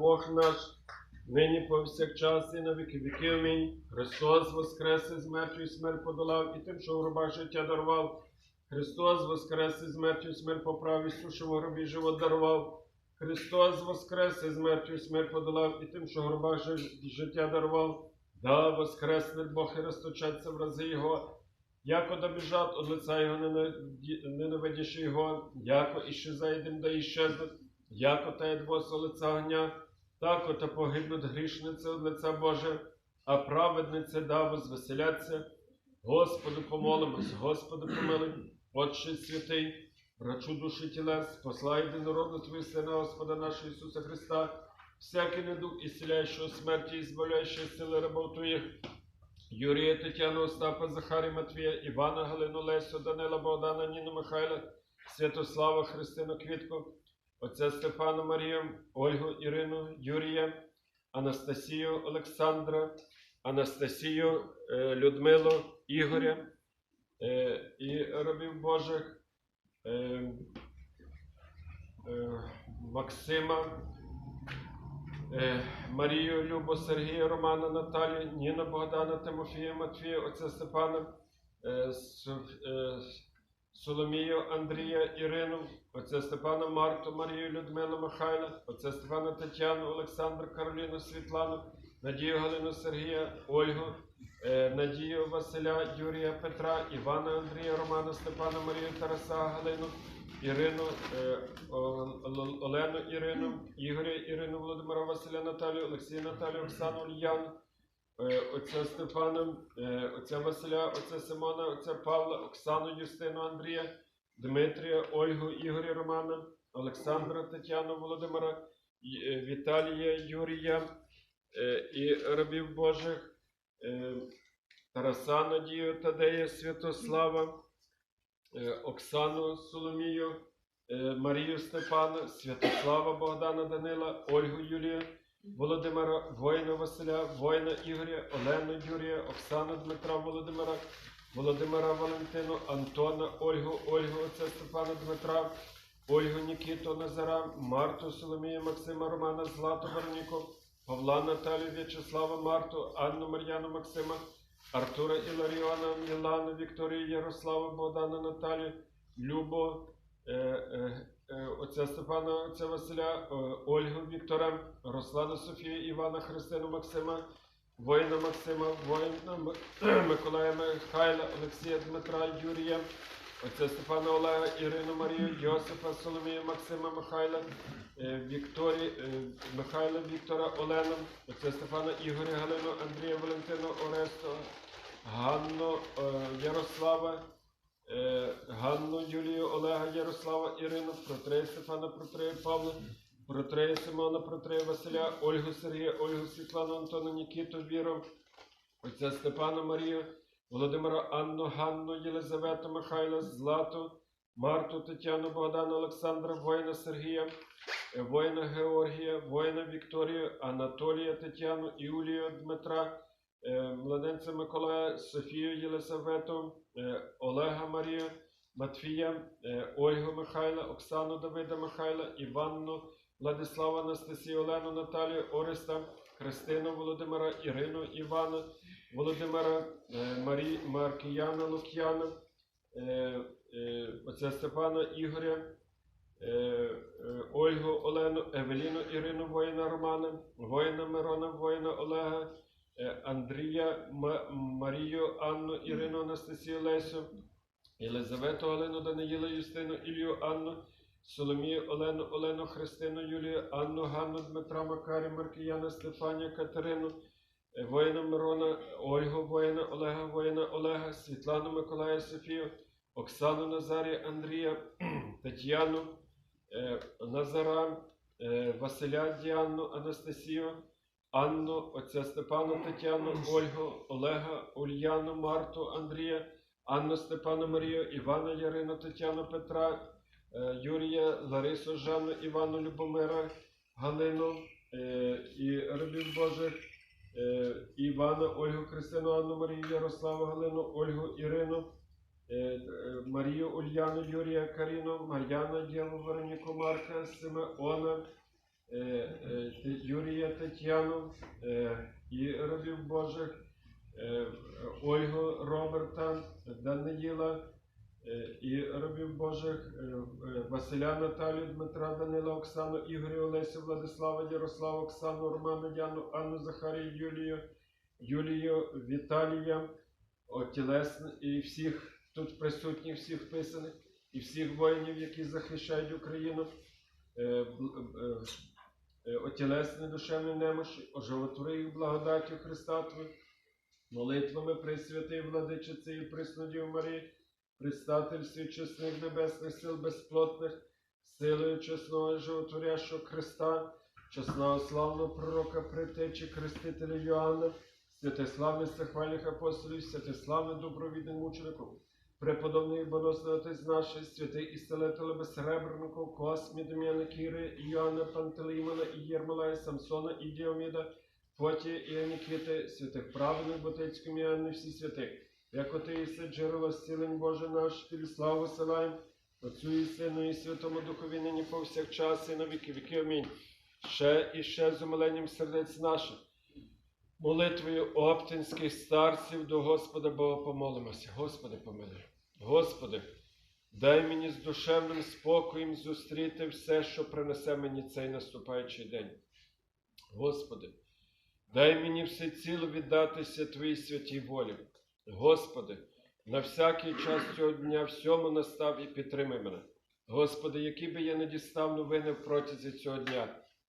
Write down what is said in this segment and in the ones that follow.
Бог наш, нині повсякчас і на віки віків. Амінь. Христос воскрес із мертвої смерть подолав, і тим, що в гробах життя дарував. Христос воскрес із мертвої смерть поправ, і сушив у гробі живот дарував. Христос воскрес із мертвої смерть подолав, і тим, що в гробах життя дарував. Да, воскресне Бог і розточаться в рази Його. Яко добіжать од лица Його, ненаді- Його, яко іщезає дим, да іщезнуть, яко та двоса лица огня, тако та погибнуть грішниці од лиця Боже, а праведниці да возвеселяться. Господу помолимось, Господу помилуй, Отче святий, врачу душі тілес, послай єдинородну Твою Сина, Господа нашого Ісуса Христа, всякий недуг ісціляючого смерті і збавляючої сили рабов Твоїх, Юрія, Тетяну, Остапа, Захарі, Матвія, Івана, Галину, Лесю, Данила, Богдана, Ніну, Михайла, Святослава, Христину, Квітку, отця Степана, Марію, Ольгу, Ірину, Юрія, Анастасію, Олександра, Анастасію, е, Людмилу, Ігоря е, і рабів Божих, е, Максима, Марію, Любу, Сергія, Романа, Наталію, Ніна, Богдана, Тимофія, Матвія, отця Степана, Соломію, Андрія, Ірину, отця Степана, Марту, Марію, Людмилу, Михайла, отця Степана, Тетяну, Олександра, Кароліну, Світлану, Надію, Галину, Сергія, Ольгу, е, Надію, Василя, Юрія, Петра, Івана, Андрія, Романа, Степана, Марію, Тараса, Галину, Ірину, е, Олену, Ірину, Ігоря, Ірину, Володимира, Василя, Наталію, Олексія, Наталію, Оксану, Ульяну, отця Стефана, е, отця Василя, отця Симона, отця Павла, Оксану, Юстину, Андрія, Дмитрія, Ольгу, Ігоря, Романа, Олександра, Тетяну, Володимира, е, Віталія, Юрія е, і рабів Божих, е, Тараса, Надію, Тадея, Святослава, е, Оксану Соломію, е, Марію Степана, Святослава Богдана Данила, Ольгу Юлію, Володимира, воїна Василя, воїна Ігоря, Олену Юрія, Оксану Дмитра Володимира, Володимира Валентину, Антона, Ольгу, Ольгу, отця Степана Дмитра, Ольгу Нікіту Назара, Марту Соломію, Максима Романа, Злату Вероніку, Павла Наталію, В'ячеслава Марту, Анну Мар'яну Максима, Артура Іларіона, Мілану, Вікторію, Ярославу, Богдана Наталію, Любо, е, е, отця Степана, отця Василя, е, Ольгу Віктора, Руслана Софію, Івана Христину Максима, воїна Максима, воїна Миколая Михайла, Олексія Дмитра, Юрія, отця Степана Олега, Ірину Марію, Йосипа, Соломію, Максима Михайла, е, Вікторі, е, Михайла Віктора Олену, отця Стефана Ігоря Галину, Андрія Валентину Оресту, Ганну Ярослава, Ганну Юлію Олега Ярослава Ірину, Протрея Стефана Протрея Павла, Протрея Симона Протрея Василя, Ольгу Сергія, Ольгу Світлану Антона Нікіту Віру, отця Степана Марію, Володимира Анну, Ганну, Єлизавету Михайла, Злату, Марту, Тетяну, Богдана, Олександра, воїна Сергія, е, воїна Георгія, воїна Вікторію, Анатолія, Тетяну, Юлію, Дмитра, е, младенця Миколая, Софію Єлисавету, е, Олега Марію, Матфія, е, Ольгу Михайла, Оксану Давида Михайла, Іванну, Владислава Анастасію, Олену, Наталію, Ореста, Христину, Володимира, Ірину, Івана, Володимира, е, Марі, Маркіяна, Лук'яна, е, е, отця Степана Ігоря, е, е, Ольгу Олену, Евеліну Ірину, воїна Романа, воїна Мирона, воїна Олега, е, Андрія, Марію, Анну, Ірину, Анастасію, Лесю, Єлизавету, Олену, Даниїла, Юстину, Ілію, Анну, Соломію, Олену, Олену, Христину, Юлію, Анну, Ганну, Дмитра, Макарі, Маркіяна, Стефанія, Катерину, е, воїна Мирона, Ольгу, воїна Олега, воїна Олега, Світлану, Миколая, Софію, Оксану, Назарія, Андрія, Тетяну, е, Назара, е, Василя, Діанну, Анастасію, Анну, отця Степану, Тетяну, Ольгу, Олега, Ульяну, Марту, Андрія, Анну, Степану, Марію, Івана, Ярину, Тетяну, Петра, е, Юрія, Ларису, Жанну, Івану, Любомира, Галину е, і рабів Божих, е, Івана, Ольгу, Христину, Анну, Марію, Ярославу, Галину, Ольгу, Ірину, Марію, Ульяну, Юрія, Каріну, Мар'яна, Дєву, Вероніку, Марка, Симеона, Юрія Тетяну е, і рабів Божих, е, Ольгу Роберта, Даниїла е, і рабів Божих, е, е, Василя Наталію, Дмитра Данила, Оксану, Ігоря, Олесю, Владислава, Ярослава, Оксану, Романа, Яну, Анну, Захарію, Юлію, Юлію, Віталія, Отілесн і всіх тут присутніх, всіх вписаних, і всіх воїнів, які захищають Україну. Е, е, е, Отілесні душевні немощі, оживотвори їх благодаттю Христа Твою, молитвами Пресвятої Владичиці і Преснодів Марії, предстательстві чесних небесних сил безплотних, силою чесного животворящого Христа, чесного славного пророка притечі Хрестителя Йоанна, святославних захвальних апостолів, святославних добровідних мучеників, преподобний і боносний отець наш, святий ісцелителя безсребреников, Космі, Дем'яна Кіри, Іоанна Пантелеймона, і Єрмолая, Самсона, і Діоміда, Фотія і Аніквіти, святих праведних Ботецького Іоанни, всі святих. Як оти ісе джерело зцілень Боже наш, славу силаєм, Отцю і Сину і Святому Духові нині повсякчас і на віки віки. Амінь. Ще і ще з умиленням сердець наших. Молитвою оптинських старців до Господа Бога помолимося. Господи, помилуй. Господи, дай мені з душевним спокоєм зустріти все, що принесе мені цей наступаючий день. Господи, дай мені всеціло віддатися Твоїй святій волі. Господи, на всякий час цього дня всьому настав і підтримай мене. Господи, які би я не дістав новини протязі цього дня,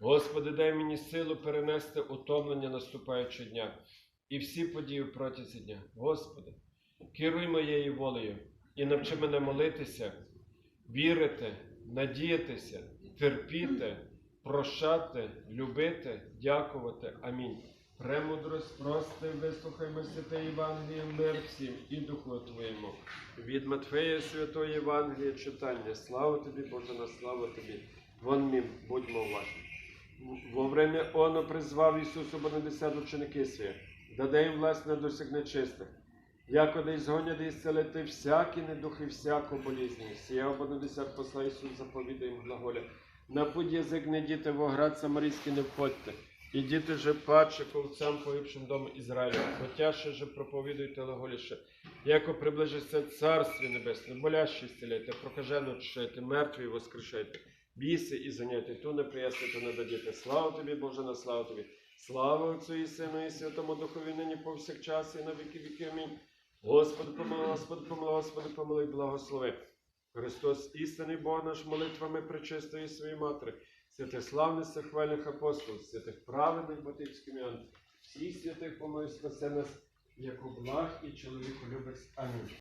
Господи, дай мені силу перенести утомлення наступаючого дня і всі події в протязі дня. Господи, керуй моєю волею і навчи мене молитися, вірити, надіятися, терпіти, прощати, любити, дякувати. Амінь. Премудрость, прости, вислухаймо святе Євангеліє, мир всім і духу Твоєму. Від Матфея Святої Євангелія читання. Слава тобі, Боже, на славу тобі. Вон мім, будьмо уважні. Во время оно призвав Ісусу Бонадесят ученики свої, даде їм власне досяг нечистих. Якоди згонять і зцелити всякі недухи, всяку болізні. Сія Бонадесят посла Ісус заповідає їм глаголя. На путь язик не діти, в оград самарійський не входьте. І діти же паче ковцям погибшим дому Ізраїля, хотяше же проповідуйте глаголіше, яко приближиться Царстві Небесне, болящі зціляйте, прокажену очищайте, мертві воскрешайте, біси і заняйте, ту не то не дадіте. Слава тобі, Боже, на славу тобі. Слава Отцю і Сину, і Святому Духові, нині повсякчас, і на віки віки. Амінь. Господи, помилуй, Господи, помилуй, Господи, помилуй, благослови. Христос, істинний Бог наш, молитвами причистої своєї матері, святих славних захвальних апостолів, святих праведних батьківських імен, всіх святих помилуй, спасе нас, як у благ і чоловіку любець. Амінь.